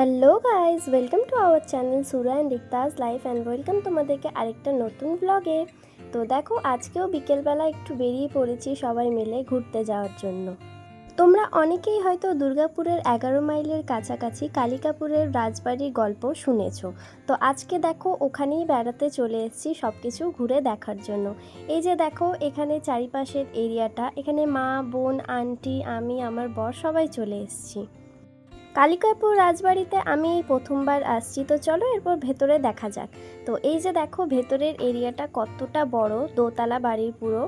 Hello guys welcome to our channel Sura and Rikta's life and welcome তোমাদেরকে আরেকটা নতুন ব্লগে তো দেখো, আজকেও বিকেলবেলা একটু বেরিয়ে পড়েছি সবাই মিলে ঘুরতে যাওয়ার জন্য। তোমরা অনেকেই হয়তো দুর্গাপুরের এগারো মাইলের কাছাকাছি কালিকাপুরের রাজবাড়ির গল্প শুনেছ। তো আজকে দেখো, ওখানেই বেড়াতে চলে এসেছি সব কিছু ঘুরে দেখার জন্য। এই যে দেখো, এখানে চারিপাশের এরিয়াটা এখানে মা, বোন আন্টি আমি, আমার বর সবাই চলে এসেছি। কালিকাপুর রাজবাড়িতে আমি প্রথমবার আসছি। তো চলো এরপর ভেতরে দেখা যাক। তো এই যে দেখো ভেতরের এরিয়াটা কতটা বড়, দোতলা বাড়ির পুরো।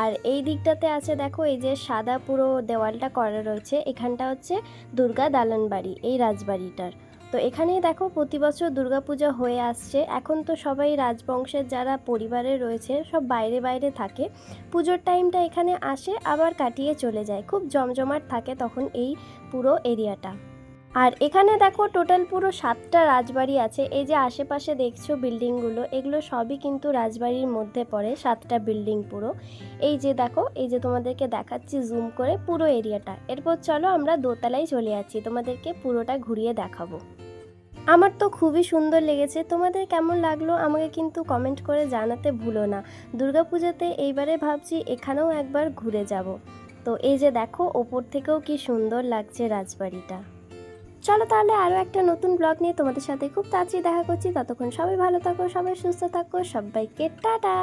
আর এই দিকটাতে আছে দেখো এই যে সাদা পুরো দেওয়ালটা করা রয়েছে। এখানটা হচ্ছে দুর্গা দালান বাড়ি, এই রাজবাড়িটার। তো এখানেই দেখো প্রতি বছর দুর্গাপূজা হয়ে আসছে। এখন তো সবাই রাজবংশের যারা পরিবারে রয়েছে, সব বাইরে বাইরে থাকে। পুজোর টাইমটা এখানে আসে, আবার কাটিয়ে চলে যায়। খুব জমজমাট থাকে তখন এই পুরো এরিয়াটা। আর এখানে দেখো টোটাল পুরো সাতটা রাজবাড়ি আছে। এই যে আশেপাশে দেখছ বিল্ডিংগুলো, এগুলো সবই কিন্তু রাজবাড়ির মধ্যে পড়ে, সাতটা বিল্ডিং পুরো। এই যে দেখো, এই যে তোমাদেরকে দেখাচ্ছি জুম করে পুরো এরিয়াটা। এরপর চলো আমরা দোতলায় চলে যাচ্ছি, তোমাদেরকে পুরোটা ঘুরিয়ে দেখাবো। আমার তো খুবই সুন্দর লেগেছে, তোমাদের কেমন লাগল আমাকে কিন্তু কমেন্ট করে জানাতে ভুলো না। দুর্গাপূজাতে এইবারে ভাবছি এখানেও একবার ঘুরে যাব। তো এই যে দেখো, ওপর থেকেও কি সুন্দর লাগছে রাজবাড়িটা। চলো তাহলে আরও একটা নতুন ব্লগ নিয়ে তোমাদের সাথে খুব তাড়াতাড়ি দেখা করছি। ততক্ষণ সবাই ভালো থাকো, সবাই সুস্থ থাকো, সবাইকে টাটা।